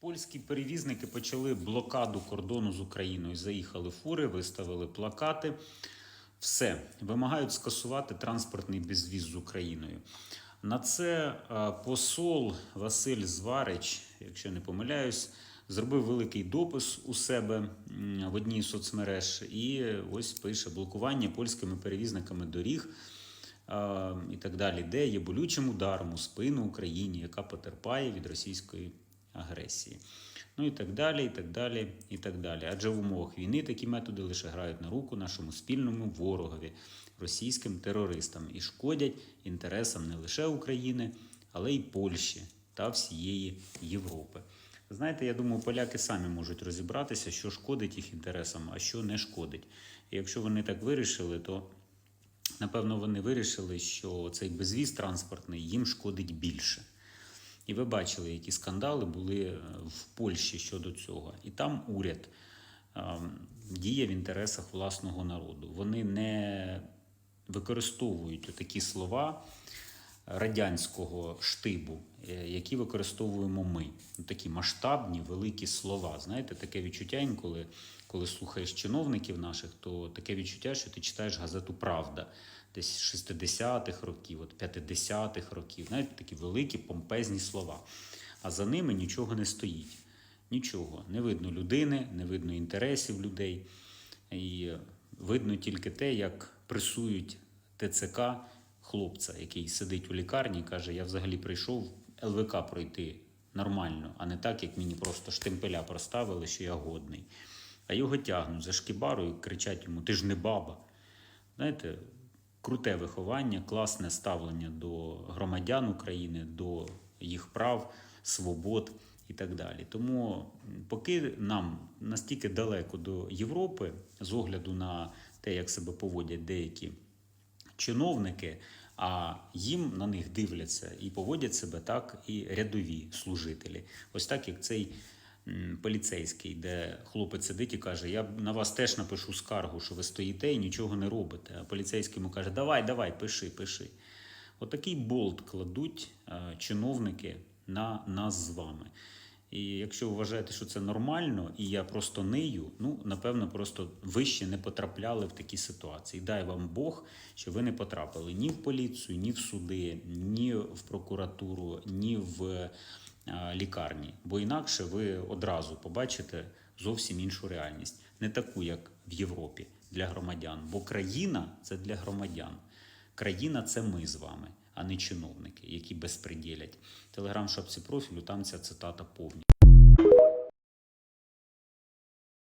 Польські перевізники почали блокаду кордону з Україною. Заїхали фури, виставили плакати. Все, вимагають скасувати транспортний безвіз з Україною. На це е, посол Василь Зварич, якщо не помиляюсь, зробив великий допис у себе в одній соцмереж і ось пише блокування польськими перевізниками доріг е, і так далі, де є болючим ударом у спину Україні, яка потерпає від російської агресії. Ну і так далі, і так далі, і так далі. Адже в умовах війни такі методи лише грають на руку нашому спільному ворогові, російським терористам, і шкодять інтересам не лише України, але й Польщі та всієї Європи. Знаєте, я думаю, поляки самі можуть розібратися, що шкодить їх інтересам, а що не шкодить. І якщо вони так вирішили, то напевно вони вирішили, що цей безвіз транспортний їм шкодить більше. І ви бачили, які скандали були е, в Польщі щодо цього. І там уряд е, діє в інтересах власного народу. Вони не використовують такі слова радянського штибу, е, які використовуємо ми. Такі масштабні, великі слова. Знаєте, таке відчуття інколи, коли слухаєш чиновників наших, то таке відчуття, що ти читаєш газету Правда десь 60-х років, от 50-х років. Знаєте, такі великі помпезні слова. А за ними нічого не стоїть. Нічого. Не видно людини, не видно інтересів людей. І видно тільки те, як пресують ТЦК хлопця, який сидить у лікарні і каже: Я взагалі прийшов ЛВК пройти нормально, а не так, як мені просто штемпеля проставили, що я годний. А його тягнуть за шкібару і кричать йому: Ти ж не баба. Знаєте, круте виховання, класне ставлення до громадян України, до їх прав, свобод і так далі. Тому, поки нам настільки далеко до Європи, з огляду на те, як себе поводять деякі чиновники, а їм на них дивляться і поводять себе так і рядові служителі. Ось так, як цей поліцейський, де хлопець сидить і каже: Я на вас теж напишу скаргу, що ви стоїте і нічого не робите. А поліцейський йому каже: Давай, давай, пиши, пиши. Отакий болт кладуть е, чиновники на нас з вами. І якщо вважаєте, що це нормально, і я просто нию, ну напевно, просто ви ще не потрапляли в такі ситуації. Дай вам Бог, що ви не потрапили ні в поліцію, ні в суди, ні в прокуратуру, ні в лікарні. Бо інакше ви одразу побачите зовсім іншу реальність, не таку, як в Європі для громадян. Бо країна це для громадян. Країна це ми з вами, а не чиновники, які безпреділять. Телеграм шапці профілю, там ця цитата повні.